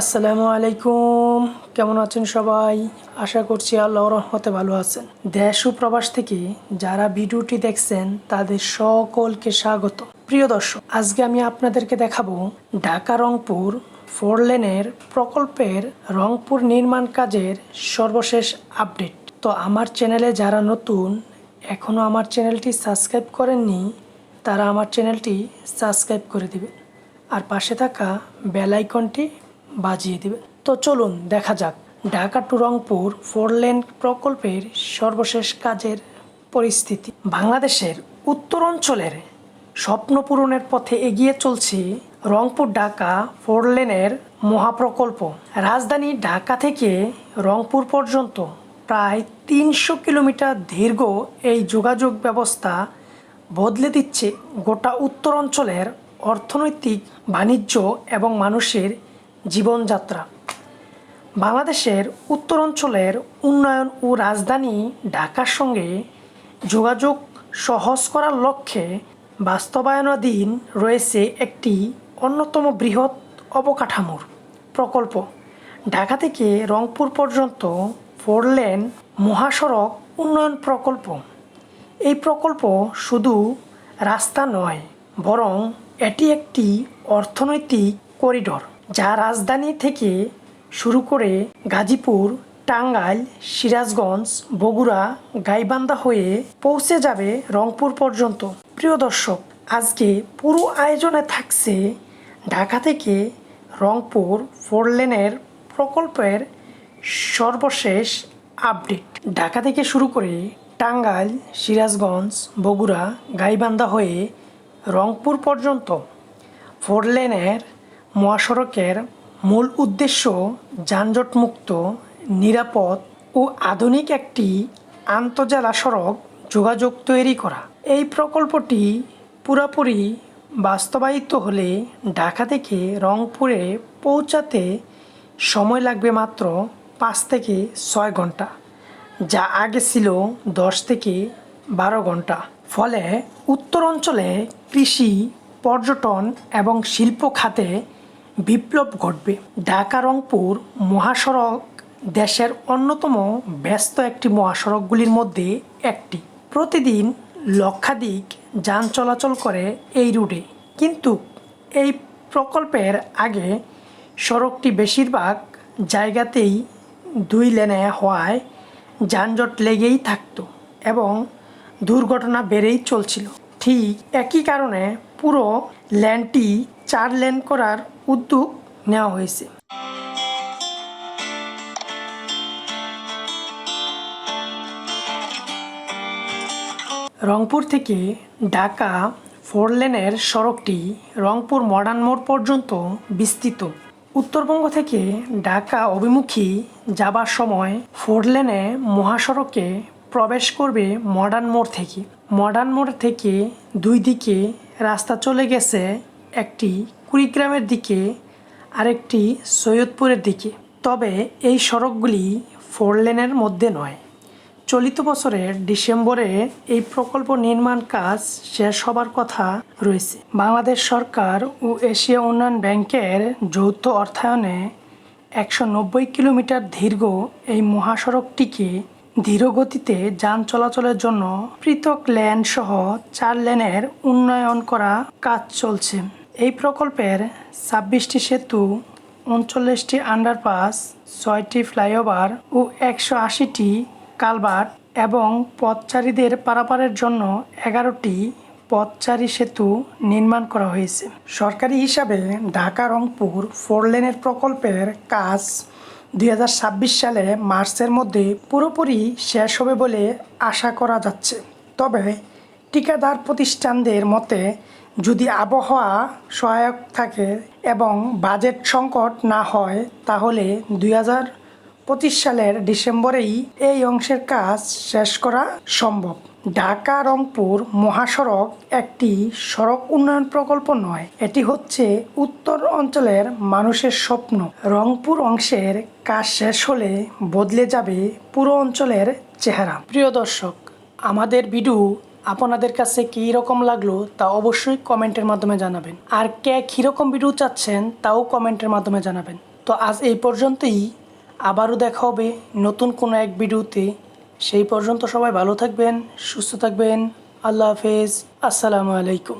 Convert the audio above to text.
আসসালামু আলাইকুম। কেমন আছেন সবাই? আশা করছি আল্লাহ রহমতে ভালো আছেন। দেশ প্রবাস থেকে যারা ভিডিওটি দেখছেন, তাদের সকলকে স্বাগত। প্রিয় দর্শক, আজকে আমি আপনাদেরকে দেখাবো ঢাকা রংপুর ফোর লেনের প্রকল্পের রংপুর নির্মাণ কাজের সর্বশেষ আপডেট। তো আমার চ্যানেলে যারা নতুন এখনও আমার চ্যানেলটি সাবস্ক্রাইব করেননি, তারা আমার চ্যানেলটি সাবস্ক্রাইব করে দিবেন। আর পাশে থাকা বেল আইকনটি বাজিয়ে দেবে। তো চলুন দেখা যাক। Dhaka to Rangpur four lane প্রকল্পের সর্বশেষ কাজের পরিস্থিতি। বাংলাদেশের উত্তর অঞ্চলের স্বপ্ন পূরণের পথে এগিয়ে চলছে রংপুর ঢাকা ফোর লেনের মহাপ্রকল্প। রাজধানী ঢাকা থেকে রংপুর পর্যন্ত প্রায় তিনশো কিলোমিটার দীর্ঘ এই যোগাযোগ ব্যবস্থা বদলে দিচ্ছে গোটা উত্তর অঞ্চলের অর্থনৈতিক, বাণিজ্য এবং মানুষের জীবনযাত্রা। বাংলাদেশের উত্তর অঞ্চলের উন্নয়ন ও রাজধানী ঢাকার সঙ্গে যোগাযোগ সহজ করার লক্ষ্যে বাস্তবায়নাধীন রয়েছে একটি অন্যতম বৃহৎ অবকাঠামোর প্রকল্প। ঢাকা থেকে রংপুর পর্যন্ত ফোর লেন মহাসড়ক উন্নয়ন প্রকল্প। এই প্রকল্প শুধু রাস্তা নয়, বরং এটি একটি অর্থনৈতিক করিডর। যা রাজধানী থেকে শুরু করে গাজীপুর, টাঙ্গাইল, সিরাজগঞ্জ, বগুড়া, গাইবান্ধা হয়ে পৌঁছে যাবে রংপুর পর্যন্ত। প্রিয় দর্শক, আজকে পুরো আয়োজনে থাকছে ঢাকা থেকে রংপুর ফোর লেনের প্রকল্পের সর্বশেষ আপডেট। ঢাকা থেকে শুরু করে টাঙ্গাইল, সিরাজগঞ্জ, বগুড়া, গাইবান্ধা হয়ে রংপুর পর্যন্ত। ফোর লেনের মহাসড়কের মূল উদ্দেশ্য যানজটমুক্ত, নিরাপদ ও আধুনিক একটি আন্তজেলা সড়ক যোগাযোগ তৈরি করা। এই প্রকল্পটি পুরোপুরি বাস্তবায়িত হলে ঢাকা থেকে রংপুরে পৌঁছাতে সময় লাগবে মাত্র পাঁচ থেকে ছয় ঘণ্টা, যা আগে ছিল দশ থেকে বারো ঘণ্টা। ফলে উত্তর অঞ্চলে কৃষি, পর্যটন এবং শিল্প খাতে বিপ্লব ঘটবে। ঢাকা, রংপুর মহাসড়ক দেশের অন্যতম ব্যস্ত একটি মহাসড়কগুলির মধ্যে একটি। প্রতিদিন লক্ষাধিক যান চলাচল করে এই রুটে। কিন্তু এই প্রকল্পের আগে সড়কটি বেশিরভাগ জায়গাতেই দুই লেনে হওয়ায় যানজট লেগেই থাকতো এবং দুর্ঘটনা বেড়েই চলছিল। ঠিক একই কারণে পুরো লেনটি চার লেন করার উদ্যোগ নেওয়া হয়েছে। রংপুর থেকে ঢাকা ফোর লেনের সড়কটি রংপুর মডার্ন মোড় পর্যন্ত বিস্তৃত। উত্তরবঙ্গ থেকে ঢাকা অভিমুখী যাবার সময় ফোর লেনে মহাসড়কে প্রবেশ করবে মডার্ন মোড় থেকে। মডার্ন মোড় থেকে দুই দিকে রাস্তা চলে গেছে একটি কুড়িগ্রামের দিকে, আরেকটি সৈয়দপুরের দিকে। তবে এই সড়কগুলি ফোর লেনের মধ্যে নয়। চলিত বছরের ডিসেম্বরে এই প্রকল্প নির্মাণ কাজ শেষ হবার কথা রয়েছে। বাংলাদেশ সরকার ও এশিয়া উন্নয়ন ব্যাংকের যৌথ অর্থায়নে একশো নব্বই কিলোমিটার দীর্ঘ এই মহাসড়কটিকে ধীরগতিতে যান চলাচলের জন্য পৃথক লেন সহ চার লেনের উন্নয়ন করা কাজ চলছে। এই প্রকল্পের ছাব্বিশটি সেতু, উনচল্লিশটি আন্ডারপাস ছয়টি ফ্লাইওভার ও একশো আশিটি কালভার্ট এবং পথচারীদের পারাপারের জন্য এগারোটি পথচারী সেতু নির্মাণ করা হয়েছে। সরকারি হিসাবে ঢাকা রংপুর ফোর লেনের প্রকল্পের কাজ দু হাজার ছাব্বিশ সালে মার্চের মধ্যে পুরোপুরি শেষ হবে বলে আশা করা যাচ্ছে। তবে ঠিকাদার প্রতিষ্ঠানদের মতে, যদি আবহাওয়া সহায়ক থাকে এবং বাজেট সংকট না হয়, তাহলে দুই পঁচিশ সালের ডিসেম্বরেই এই অংশের কাজ শেষ করা সম্ভব। ঢাকা, রংপুর মহাসড়ক একটি সড়ক উন্নয়ন প্রকল্প নয়, এটি হচ্ছে উত্তর অঞ্চলের মানুষের স্বপ্ন। রংপুর অংশের কাজ শেষ হলে বদলে যাবে পুরো অঞ্চলের চেহারা। প্রিয় দর্শক, আমাদের ভিডিও আপনাদের কাছে কী রকম লাগল তা অবশ্যই কমেন্টের মাধ্যমে জানাবেন। আর কে কীরকম ভিডিও চাচ্ছেন তাও কমেন্টের মাধ্যমে জানাবেন। তো আজ এই পর্যন্তই। আবারও দেখা হবে নতুন কোনো এক ভিডিওতে সেই পর্যন্ত সবাই ভালো থাকবেন, সুস্থ থাকবেন। আল্লাহ হাফেজ। আসসালামু আলাইকুম।